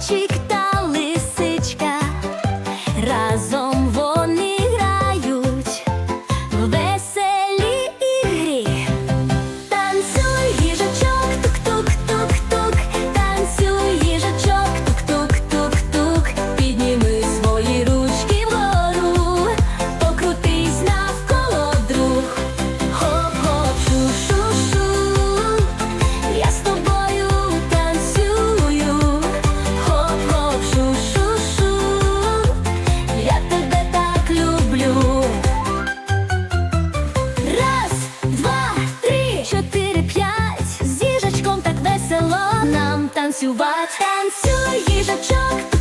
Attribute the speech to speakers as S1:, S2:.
S1: зайчик танцювати, танцюй їжачок,